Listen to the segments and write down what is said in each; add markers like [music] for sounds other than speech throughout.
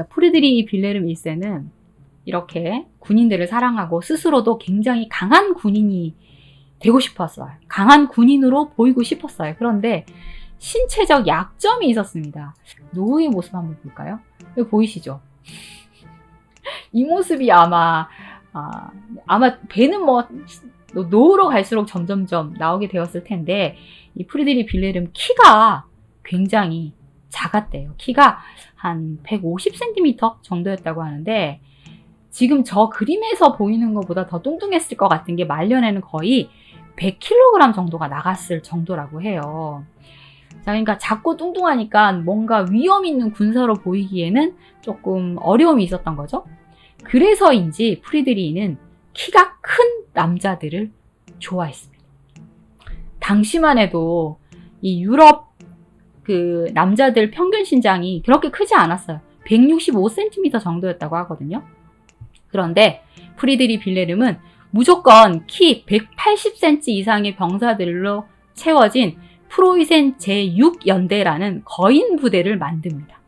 그러니까 프리드리 빌레름 1세는 이렇게 군인들을 사랑하고 스스로도 굉장히 강한 군인이 되고 싶었어요. 강한 군인으로 보이고 싶었어요. 그런데 신체적 약점이 있었습니다. 노후의 모습 한번 볼까요? 여기 보이시죠? [laughs] 이 모습이 아마 아, 아마 배는 뭐 노후로 갈수록 점점점 나오게 되었을 텐데 이 프리드리 빌레름 키가 굉장히 작았대요. 키가 한 150cm 정도였다고 하는데 지금 저 그림에서 보이는 것보다 더 뚱뚱했을 것 같은 게 말년에는 거의 100kg 정도가 나갔을 정도라고 해요. 자, 그러니까 작고 뚱뚱하니까 뭔가 위험 있는 군사로 보이기에는 조금 어려움이 있었던 거죠. 그래서인지 프리드리히는 키가 큰 남자들을 좋아했습니다. 당시만 해도 이 유럽 그 남자들 평균 신장이 그렇게 크지 않았어요. 165cm 정도였다고 하거든요. 그런데 프리드리 빌레름은 무조건 키 180cm 이상의 병사들로 채워진 프로이센 제6연대라는 거인 부대를 만듭니다.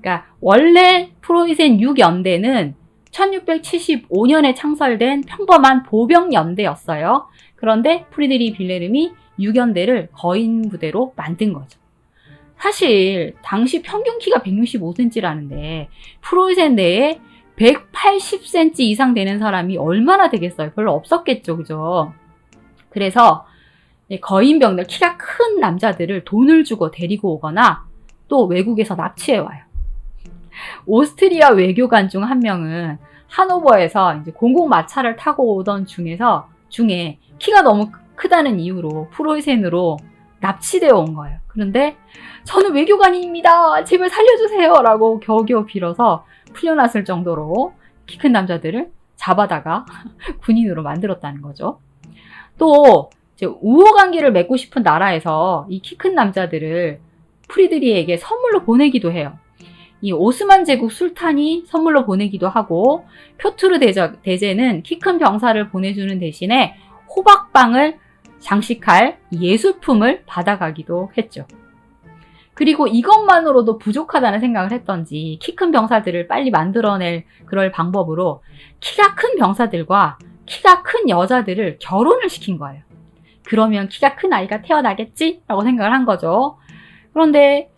그러니까 원래 프로이센 6연대는 1675년에 창설된 평범한 보병 연대였어요. 그런데 프리드리 빌레름이 6연대를 거인 부대로 만든 거죠. 사실 당시 평균 키가 165cm라는데 프로이센 내에 180cm 이상 되는 사람이 얼마나 되겠어요? 별로 없었겠죠, 그죠? 그래서 거인병들 키가 큰 남자들을 돈을 주고 데리고 오거나 또 외국에서 납치해 와요. 오스트리아 외교관 중 한 명은 하노버에서 이제 공공 마차를 타고 오던 중에서 중에 키가 너무 크다는 이유로 프로이센으로 납치되어 온 거예요. 그런데 저는 외교관입니다. 제발 살려주세요. 라고 겨우겨우 빌어서 풀려났을 정도로 키 큰 남자들을 잡아다가 [laughs] 군인으로 만들었다는 거죠. 또 우호 관계를 맺고 싶은 나라에서 이 키 큰 남자들을 프리드리에게 선물로 보내기도 해요. 이 오스만 제국 술탄이 선물로 보내기도 하고 표투르 대제, 대제는 키 큰 병사를 보내주는 대신에 호박빵을 장식할 예술품을 받아가기도 했죠. 그리고 이것만으로도 부족하다는 생각을 했던지 키 큰 병사들을 빨리 만들어낼 그럴 방법으로 키가 큰 병사들과 키가 큰 여자들을 결혼을 시킨 거예요. 그러면 키가 큰 아이가 태어나겠지? 라고 생각을 한 거죠. 그런데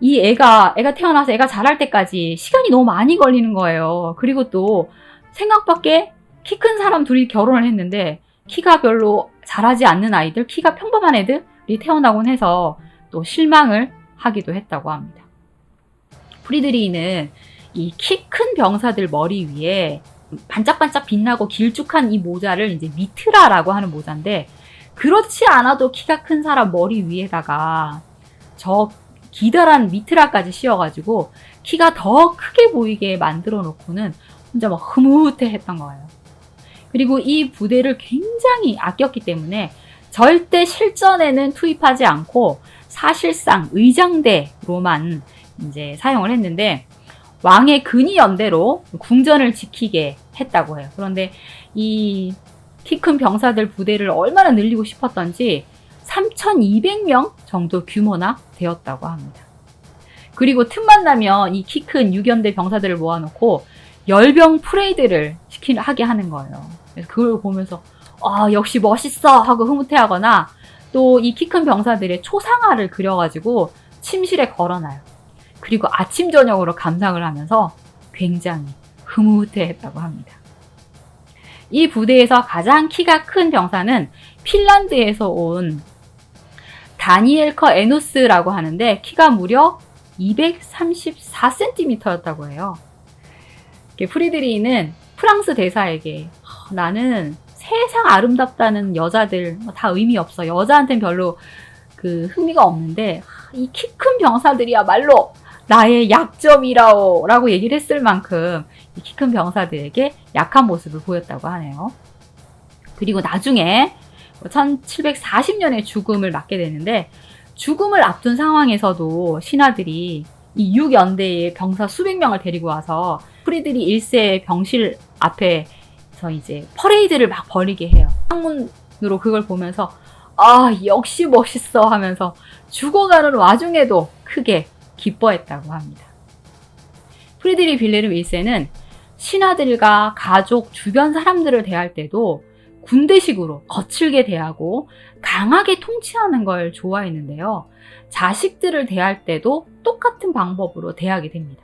이 애가, 애가 태어나서 애가 자랄 때까지 시간이 너무 많이 걸리는 거예요. 그리고 또 생각밖에 키 큰 사람 둘이 결혼을 했는데 키가 별로 자라지 않는 아이들, 키가 평범한 애들이 태어나곤 해서 또 실망을 하기도 했다고 합니다. 프리드리히는 이 키 큰 병사들 머리 위에 반짝반짝 빛나고 길쭉한 이 모자를 이제 미트라라고 하는 모자인데 그렇지 않아도 키가 큰 사람 머리 위에다가 저 기다란 미트라까지 씌워가지고 키가 더 크게 보이게 만들어 놓고는 혼자 막 흐뭇해 했던 거예요. 그리고 이 부대를 굉장히 아꼈기 때문에 절대 실전에는 투입하지 않고 사실상 의장대로만 이제 사용을 했는데 왕의 근위 연대로 궁전을 지키게 했다고 해요. 그런데 이 키 큰 병사들 부대를 얼마나 늘리고 싶었던지 3,200명 정도 규모나 되었다고 합니다. 그리고 틈만 나면 이 키큰 6연대 병사들을 모아놓고 열병 프레이드를 시키 하게 하는 거예요. 그걸 보면서 아 역시 멋있어 하고 흐뭇해하거나 또 이 키 큰 병사들의 초상화를 그려가지고 침실에 걸어놔요. 그리고 아침 저녁으로 감상을 하면서 굉장히 흐뭇해했다고 합니다. 이 부대에서 가장 키가 큰 병사는 핀란드에서 온 다니엘커 에노스라고 하는데 키가 무려 234cm였다고 해요. 프리드리는 프랑스 대사에게 나는 세상 아름답다는 여자들 뭐다 의미 없어. 여자한테는 별로 그 흥미가 없는데 이 키 큰 병사들이야말로 나의 약점이라오 라고 얘기를 했을 만큼 이 키 큰 병사들에게 약한 모습을 보였다고 하네요. 그리고 나중에 1740년에 뭐 죽음을 맞게 되는데 죽음을 앞둔 상황에서도 신하들이 이 6연대의 병사 수백 명을 데리고 와서 프리드리 1세 병실 앞에 서 이제 퍼레이드를 막 벌이게 해요. 창문으로 그걸 보면서 아 역시 멋있어 하면서 죽어가는 와중에도 크게 기뻐했다고 합니다. 프리드리 빌레름 1세는 신하들과 가족, 주변 사람들을 대할 때도 군대식으로 거칠게 대하고 강하게 통치하는 걸 좋아했는데요. 자식들을 대할 때도 똑같은 방법으로 대하게 됩니다.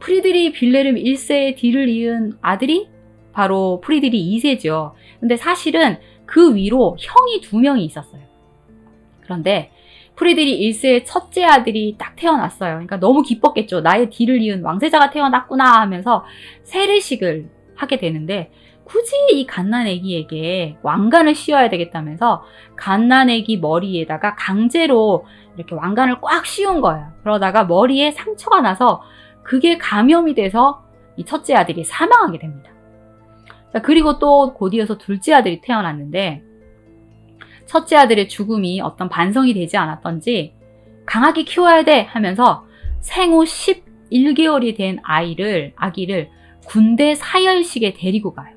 프리드리 빌레름 1세의 뒤를 이은 아들이 바로 프리드리 2세죠. 근데 사실은 그 위로 형이 두 명이 있었어요. 그런데 프리드리 1세의 첫째 아들이 딱 태어났어요. 그러니까 너무 기뻤겠죠. 나의 뒤를 이은 왕세자가 태어났구나 하면서 세례식을 하게 되는데 굳이 이 갓난애기에게 왕관을 씌워야 되겠다면서 갓난애기 머리에다가 강제로 이렇게 왕관을 꽉 씌운 거예요. 그러다가 머리에 상처가 나서 그게 감염이 돼서 이 첫째 아들이 사망하게 됩니다. 그리고 또 곧이어서 둘째 아들이 태어났는데 첫째 아들의 죽음이 어떤 반성이 되지 않았던지 강하게 키워야 돼 하면서 생후 11개월이 된 아이를 아기를 군대 사열식에 데리고 가요.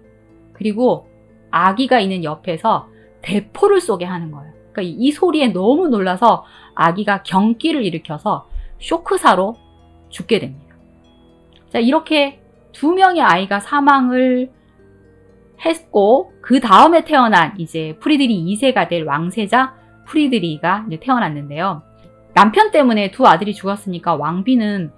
그리고 아기가 있는 옆에서 대포를 쏘게 하는 거예요. 그러니까 이 소리에 너무 놀라서 아기가 경기를 일으켜서 쇼크사로 죽게 됩니다. 자, 이렇게 두 명의 아이가 사망을 했고 그 다음에 태어난 이제 프리드리 2세가 될 왕세자 프리드리가 이제 태어났는데요. 남편 때문에 두 아들이 죽었으니까 왕비는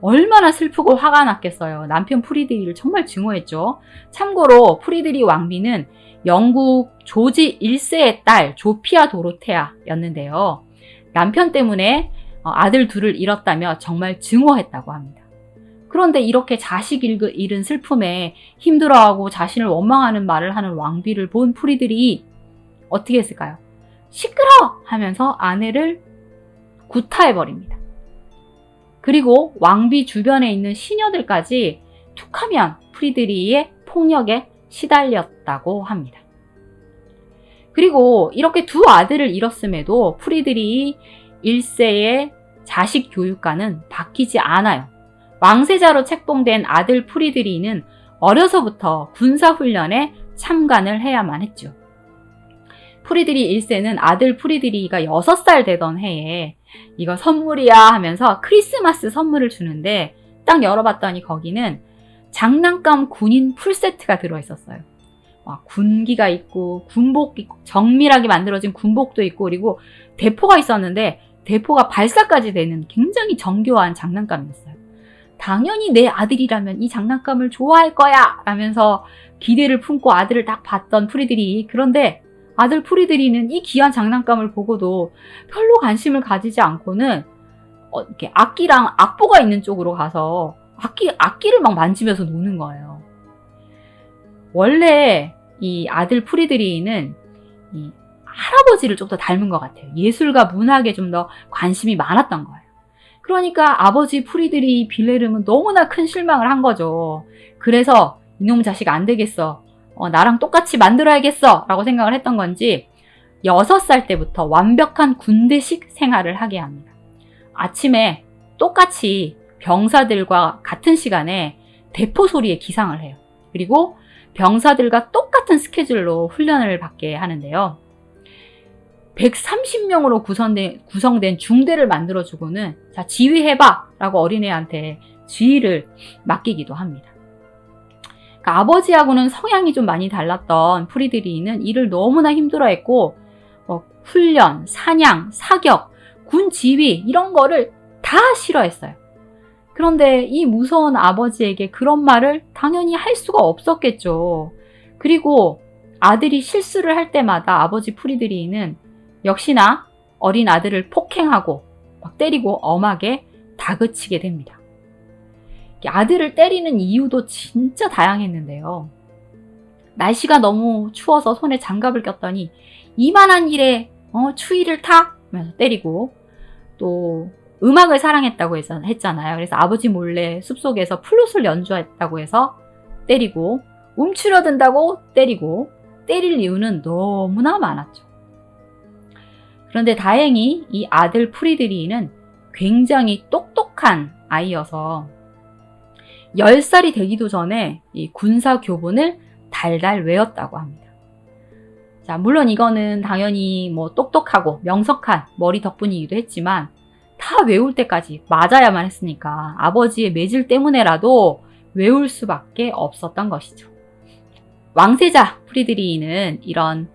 얼마나 슬프고 화가 났겠어요. 남편 프리드리를 정말 증오했죠. 참고로 프리드리 왕비는 영국 조지 1세의 딸 조피아 도로테아였는데요. 남편 때문에 어, 아들 둘을 잃었다며 정말 증오했다고 합니다. 그런데 이렇게 자식 잃은 슬픔에 힘들어하고 자신을 원망하는 말을 하는 왕비를 본 프리들이 어떻게 했을까요? 시끄러! 하면서 아내를 구타해버립니다. 그리고 왕비 주변에 있는 시녀들까지 툭하면 프리드리의 폭력에 시달렸다고 합니다. 그리고 이렇게 두 아들을 잃었음에도 프리드리 1세의 자식 교육과는 바뀌지 않아요. 왕세자로 책봉된 아들 프리드리는 어려서부터 군사훈련에 참관을 해야만 했죠. 프리드리 1세는 아들 프리드리가 6살 되던 해에 이거 선물이야 하면서 크리스마스 선물을 주는데 딱 열어봤더니 거기는 장난감 군인 풀세트가 들어있었어요. 와, 군기가 있고 군복 있고 정밀하게 만들어진 군복도 있고 그리고 대포가 있었는데 대포가 발사까지 되는 굉장히 정교한 장난감이었어요. 당연히 내 아들이라면 이 장난감을 좋아할 거야! 라면서 기대를 품고 아들을 딱 봤던 프리들이 그런데 아들 프리들이는 이 귀한 장난감을 보고도 별로 관심을 가지지 않고는 어, 이렇게 악기랑 악보가 있는 쪽으로 가서 악기, 악기를 막 만지면서 노는 거예요. 원래 이 아들 프리드리는 이 할아버지를 좀 더 닮은 것 같아요. 예술과 문학에 좀 더 관심이 많았던 거예요. 그러니까 아버지 프리드리 빌레름은 너무나 큰 실망을 한 거죠. 그래서 이놈 자식 안 되겠어. 어, 나랑 똑같이 만들어야겠어. 라고 생각을 했던 건지 6살 때부터 완벽한 군대식 생활을 하게 합니다. 아침에 똑같이 병사들과 같은 시간에 대포 소리에 기상을 해요. 그리고 병사들과 똑같은 스케줄로 훈련을 받게 하는데요. 130명으로 구성된, 구성된 중대를 만들어주고는 자, 지휘해봐! 라고 어린애한테 지휘를 맡기기도 합니다. 그러니까 아버지하고는 성향이 좀 많이 달랐던 프리드리는 일을 너무나 힘들어 했고, 뭐 훈련, 사냥, 사격, 군 지휘, 이런 거를 다 싫어했어요. 그런데 이 무서운 아버지에게 그런 말을 당연히 할 수가 없었겠죠. 그리고 아들이 실수를 할 때마다 아버지 프리드리는 역시나 어린 아들을 폭행하고 막 때리고 엄하게 다그치게 됩니다. 아들을 때리는 이유도 진짜 다양했는데요. 날씨가 너무 추워서 손에 장갑을 꼈더니 이만한 일에 어, 추위를 타? 하면서 때리고 또 음악을 사랑했다고 했잖아요. 그래서 아버지 몰래 숲속에서 플룻을 연주했다고 해서 때리고 움츠러든다고 때리고 때릴 이유는 너무나 많았죠. 그런데 다행히 이 아들 프리드리는 굉장히 똑똑한 아이여서 10살이 되기도 전에 이 군사 교본을 달달 외웠다고 합니다. 자, 물론 이거는 당연히 뭐 똑똑하고 명석한 머리 덕분이기도 했지만 다 외울 때까지 맞아야만 했으니까 아버지의 매질 때문에라도 외울 수밖에 없었던 것이죠. 왕세자 프리드리히는 이런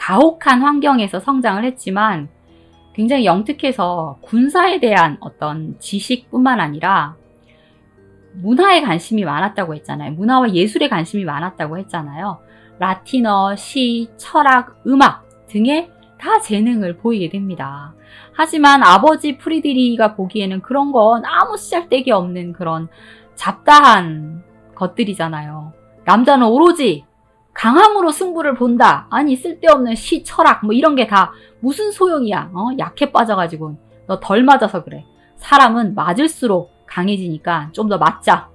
가혹한 환경에서 성장을 했지만 굉장히 영특해서 군사에 대한 어떤 지식뿐만 아니라 문화에 관심이 많았다고 했잖아요. 문화와 예술에 관심이 많았다고 했잖아요. 라틴어, 시, 철학, 음악 등의 다 재능을 보이게 됩니다. 하지만 아버지 프리드리히가 보기에는 그런 건 아무 시잘데기 없는 그런 잡다한 것들이잖아요. 남자는 오로지 강함으로 승부를 본다. 아니 쓸데없는 시, 철학 뭐 이런 게 다 무슨 소용이야. 어? 약해 빠져가지고 너 덜 맞아서 그래. 사람은 맞을수록 강해지니까 좀 더 맞자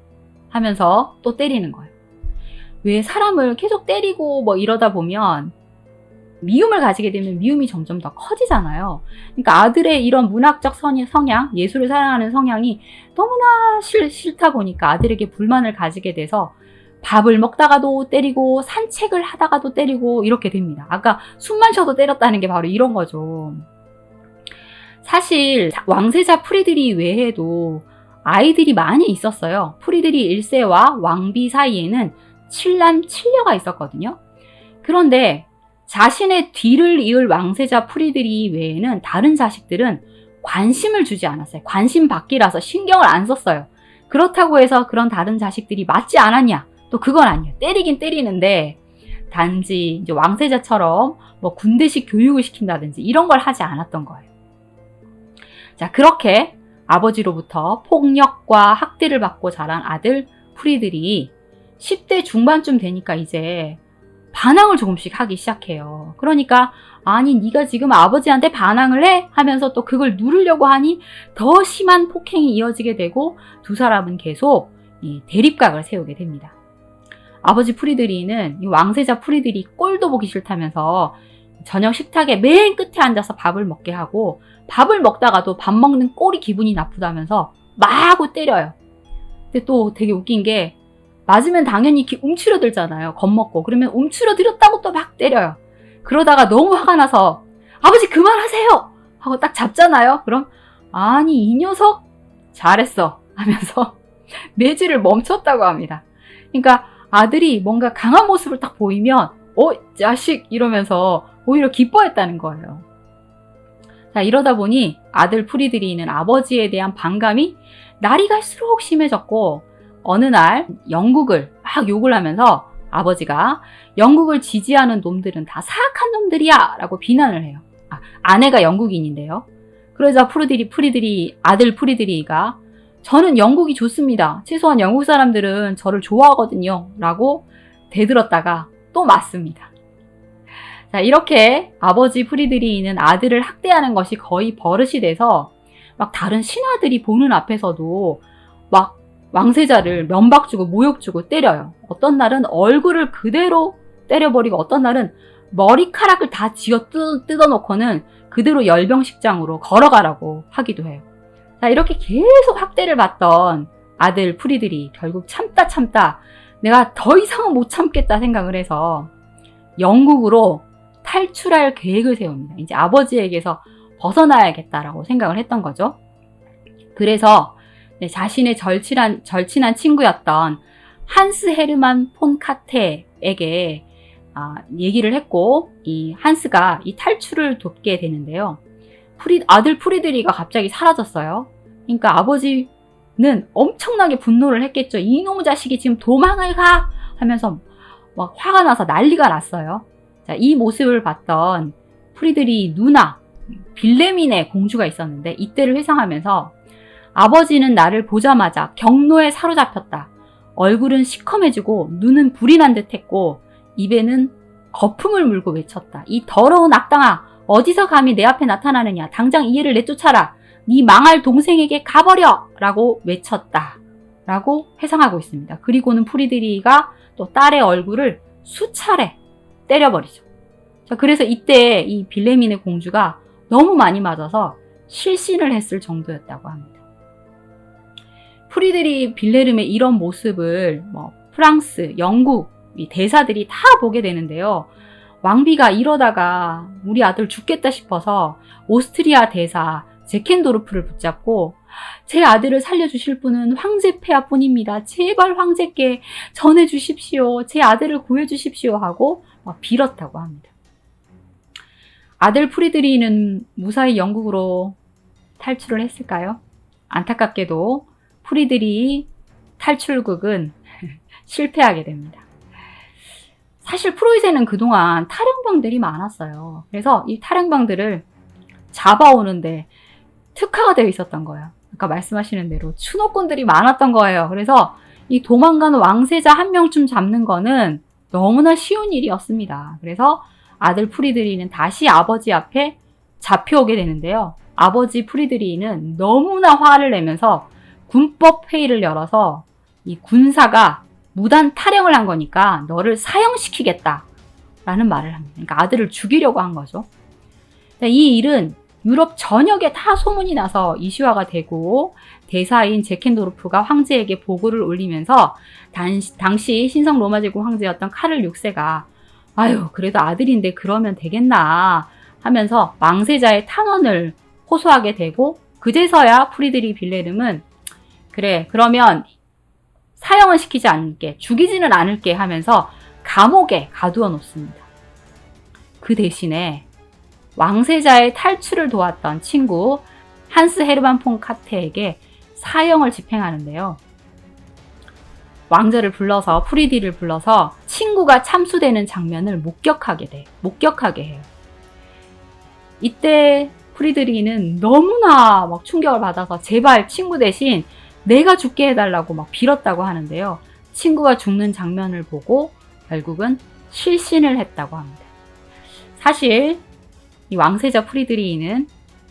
하면서 또 때리는 거예요. 왜 사람을 계속 때리고 뭐 이러다 보면 미움을 가지게 되면 미움이 점점 더 커지잖아요. 그러니까 아들의 이런 문학적 성향, 예술을 사랑하는 성향이 너무나 싫, 싫다 보니까 아들에게 불만을 가지게 돼서 밥을 먹다가도 때리고 산책을 하다가도 때리고 이렇게 됩니다. 아까 숨만 쉬어도 때렸다는 게 바로 이런 거죠. 사실 왕세자 프리드리 외에도 아이들이 많이 있었어요. 프리드리 1세와 왕비 사이에는 7남 7녀가 있었거든요. 그런데 자신의 뒤를 이을 왕세자 프리드리 외에는 다른 자식들은 관심을 주지 않았어요. 관심 받기라서 신경을 안 썼어요. 그렇다고 해서 그런 다른 자식들이 맞지 않았냐? 또 그건 아니에요. 때리긴 때리는데 단지 이제 왕세자처럼 뭐 군대식 교육을 시킨다든지 이런 걸 하지 않았던 거예요. 자, 그렇게 아버지로부터 폭력과 학대를 받고 자란 아들 프리들이 10대 중반쯤 되니까 이제 반항을 조금씩 하기 시작해요. 그러니까 아니 네가 지금 아버지한테 반항을 해 하면서 또 그걸 누르려고 하니 더 심한 폭행이 이어지게 되고 두 사람은 계속 이 대립각을 세우게 됩니다. 아버지 프리드리는 이 왕세자 프리드리 꼴도 보기 싫다면서 저녁 식탁에 맨 끝에 앉아서 밥을 먹게 하고 밥을 먹다가도 밥 먹는 꼴이 기분이 나쁘다면서 마구 때려요. 근데 또 되게 웃긴 게 맞으면 당연히 이렇게 움츠러들잖아요. 겁먹고. 그러면 움츠러들었다고 또 막 때려요. 그러다가 너무 화가 나서 아버지 그만하세요! 하고 딱 잡잖아요. 그럼 아니 이 녀석 잘했어 하면서 [laughs] 매질을 멈췄다고 합니다. 그러니까 아들이 뭔가 강한 모습을 딱 보이면 어 자식 이러면서 오히려 기뻐했다는 거예요. 자 이러다 보니 아들 프리드리는 아버지에 대한 반감이 날이 갈수록 심해졌고 어느 날 영국을 막 욕을 하면서 아버지가 영국을 지지하는 놈들은 다 사악한 놈들이야 라고 비난을 해요. 아, 아내가 영국인인데요. 그러자 프리드리, 프리드리, 아들 프리드리가 저는 영국이 좋습니다. 최소한 영국 사람들은 저를 좋아하거든요. 라고 대들었다가 또 맞습니다. 자, 이렇게 아버지 프리드리는 아들을 학대하는 것이 거의 버릇이 돼서 막 다른 신하들이 보는 앞에서도 막 왕세자를 면박 주고 모욕 주고 때려요. 어떤 날은 얼굴을 그대로 때려버리고 어떤 날은 머리카락을 다 쥐어 뜯어놓고는 그대로 열병식장으로 걸어가라고 하기도 해요. 자, 이렇게 계속 학대를 받던 아들 프리들이 결국 참다 참다 내가 더 이상은 못 참겠다 생각을 해서 영국으로 탈출할 계획을 세웁니다. 이제 아버지에게서 벗어나야겠다라고 생각을 했던 거죠. 그래서 네, 자신의 절친한, 절친한 친구였던 한스 헤르만 폰 카테에게 아, 얘기를 했고, 이 한스가 이 탈출을 돕게 되는데요. 프리, 아들 프리드리가 갑자기 사라졌어요. 그러니까 아버지는 엄청나게 분노를 했겠죠. 이놈의 자식이 지금 도망을 가! 하면서 막 화가 나서 난리가 났어요. 자, 이 모습을 봤던 프리드리 누나, 빌레민의 공주가 있었는데, 이때를 회상하면서 아버지는 나를 보자마자 경로에 사로잡혔다. 얼굴은 시커매지고 눈은 불이 난 듯 했고 입에는 거품을 물고 외쳤다. 이 더러운 악당아 어디서 감히 내 앞에 나타나느냐 당장 이 애를 내쫓아라. 네 망할 동생에게 가버려! 라고 외쳤다. 라고 회상하고 있습니다. 그리고는 프리드리가 또 딸의 얼굴을 수차례 때려버리죠. 자, 그래서 이때 이 빌레민의 공주가 너무 많이 맞아서 실신을 했을 정도였다고 합니다. 프리드리 빌레름의 이런 모습을 뭐 프랑스, 영국 대사들이 다 보게 되는데요. 왕비가 이러다가 우리 아들 죽겠다 싶어서 오스트리아 대사 제켄도르프를 붙잡고 제 아들을 살려주실 분은 황제 폐하뿐입니다. 제발 황제께 전해주십시오. 제 아들을 구해주십시오 하고 막 빌었다고 합니다. 아들 프리드리히는 무사히 영국으로 탈출을 했을까요? 안타깝게도 프리드리히 탈출극은 [laughs] 실패하게 됩니다. 사실 프로이센은 그동안 탈영병들이 많았어요. 그래서 이 탈영병들을 잡아오는데 특화가 되어 있었던 거예요. 아까 말씀하시는 대로 추노꾼들이 많았던 거예요. 그래서 이 도망가는 왕세자 한 명쯤 잡는 거는 너무나 쉬운 일이었습니다. 그래서 아들 프리드리는 다시 아버지 앞에 잡혀오게 되는데요. 아버지 프리드리는 너무나 화를 내면서 군법 회의를 열어서 이 군사가 무단 탈영을 한 거니까 너를 사형시키겠다. 라는 말을 합니다. 그러니까 아들을 죽이려고 한 거죠. 이 일은 유럽 전역에 다 소문이 나서 이슈화가 되고 대사인 제켄도르프가 황제에게 보고를 올리면서 당시, 신성 로마 제국 황제였던 카를 6세가 아유 그래도 아들인데 그러면 되겠나 하면서 망세자의 탄원을 호소하게 되고 그제서야 프리드리 빌레름은 그래 그러면 사형은 시키지 않을게 죽이지는 않을게 하면서 감옥에 가두어 놓습니다. 그 대신에 왕세자의 탈출을 도왔던 친구 한스 헤르만 폰 카테에게 사형을 집행하는데요. 왕자를 불러서 프리디를 불러서 친구가 참수되는 장면을 목격하게 돼. 목격하게 해요. 이때 프리드리는 너무나 막 충격을 받아서 제발 친구 대신 내가 죽게 해달라고 막 빌었다고 하는데요. 친구가 죽는 장면을 보고 결국은 실신을 했다고 합니다. 사실 이 왕세자 프리드리히는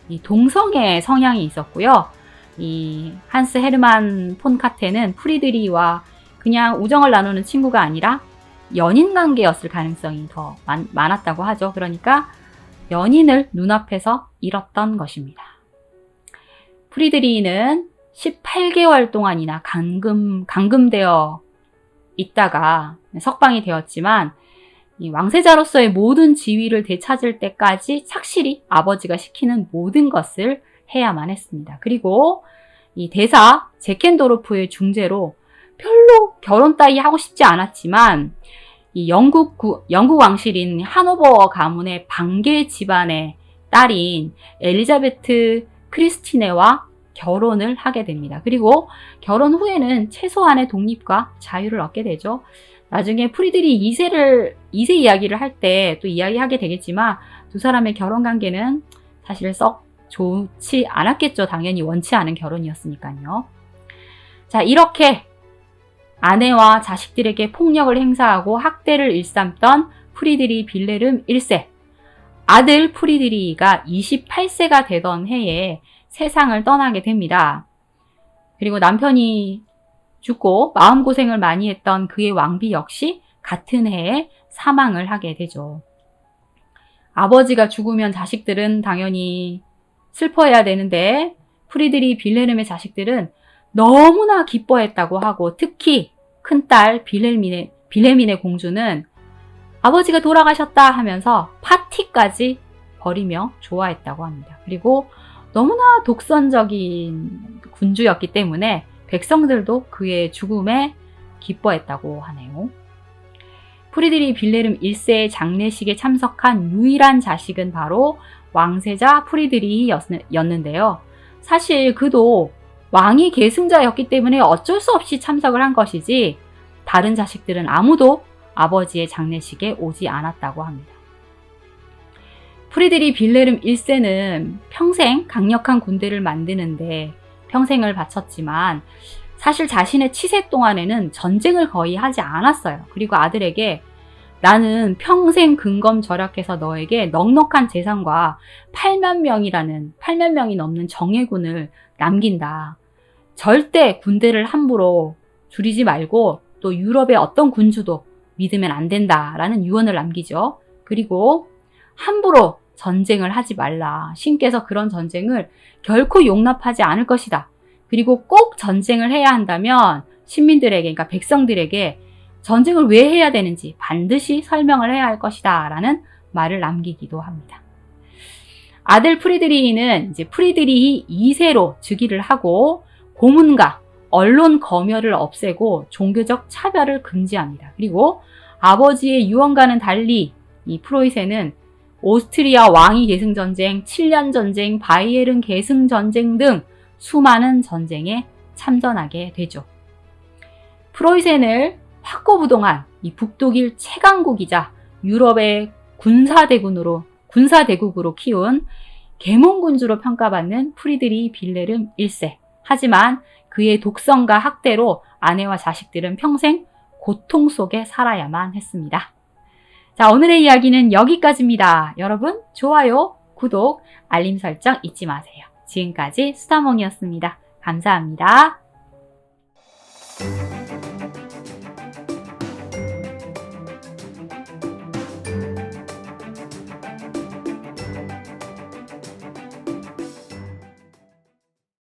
이 동성애 성향이 있었고요. 이 한스 헤르만 폰 카테는 프리드리히와 그냥 우정을 나누는 친구가 아니라 연인 관계였을 가능성이 더 많, 많았다고 하죠. 그러니까 연인을 눈앞에서 잃었던 것입니다. 프리드리히는 18개월 동안이나 감금, 감금되어 있다가 석방이 되었지만 왕세자로서의 모든 지위를 되찾을 때까지 착실히 아버지가 시키는 모든 것을 해야만 했습니다. 그리고 이 대사 제켄도르프의 중재로 별로 결혼 따위 하고 싶지 않았지만 이 영국 구, 영국 왕실인 하노버 가문의 방계 집안의 딸인 엘리자베트 크리스티네와 결혼을 하게 됩니다. 그리고 결혼 후에는 최소한의 독립과 자유를 얻게 되죠. 나중에 프리들이 2세를 2세 이야기를 할 때 또 이야기하게 되겠지만 두 사람의 결혼 관계는 사실 썩 좋지 않았겠죠. 당연히 원치 않은 결혼이었으니까요. 자, 이렇게 아내와 자식들에게 폭력을 행사하고 학대를 일삼던 프리드리 빌레름 1세. 아들 프리드리가 28세가 되던 해에 세상을 떠나게 됩니다. 그리고 남편이 죽고 마음고생을 많이 했던 그의 왕비 역시 같은 해에 사망을 하게 되죠. 아버지가 죽으면 자식들은 당연히 슬퍼해야 되는데 프리드리 빌레름의 자식들은 너무나 기뻐했다고 하고 특히 큰딸 빌헬민의, 빌헬민의 공주는 아버지가 돌아가셨다 하면서 파티까지 벌이며 좋아했다고 합니다. 그리고 너무나 독선적인 군주였기 때문에 백성들도 그의 죽음에 기뻐했다고 하네요. 프리드리 빌레름 1세의 장례식에 참석한 유일한 자식은 바로 왕세자 프리드리였는데요. 사실 그도 왕이 계승자였기 때문에 어쩔 수 없이 참석을 한 것이지 다른 자식들은 아무도 아버지의 장례식에 오지 않았다고 합니다. 프리드리 빌레름 1세는 평생 강력한 군대를 만드는데 평생을 바쳤지만 사실 자신의 치세 동안에는 전쟁을 거의 하지 않았어요. 그리고 아들에게 나는 평생 근검 절약해서 너에게 넉넉한 재산과 8만 명이라는 8만 명이 넘는 정예군을 남긴다. 절대 군대를 함부로 줄이지 말고 또 유럽의 어떤 군주도 믿으면 안 된다라는 유언을 남기죠. 그리고 함부로 전쟁을 하지 말라. 신께서 그런 전쟁을 결코 용납하지 않을 것이다. 그리고 꼭 전쟁을 해야 한다면 시민들에게, 그러니까 백성들에게 전쟁을 왜 해야 되는지 반드시 설명을 해야 할 것이다. 라는 말을 남기기도 합니다. 아들 프리드리히는 이제 프리드리히 2세로 즉위를 하고 고문과 언론 검열을 없애고 종교적 차별을 금지합니다. 그리고 아버지의 유언과는 달리 이 프로이센은 오스트리아 왕위 계승 전쟁, 7년 전쟁, 바이에른 계승 전쟁 등 수많은 전쟁에 참전하게 되죠. 프로이센을 확고부동한 이 북독일 최강국이자 유럽의 군사대군으로 군사대국으로 키운 계몽군주로 평가받는 프리드리 빌레름 1세. 하지만 그의 독성과 학대로 아내와 자식들은 평생 고통 속에 살아야만 했습니다. 자, 오늘의 이야기는 여기까지입니다. 여러분, 좋아요, 구독, 알림 설정 잊지 마세요. 지금까지 수다몽이었습니다. 감사합니다.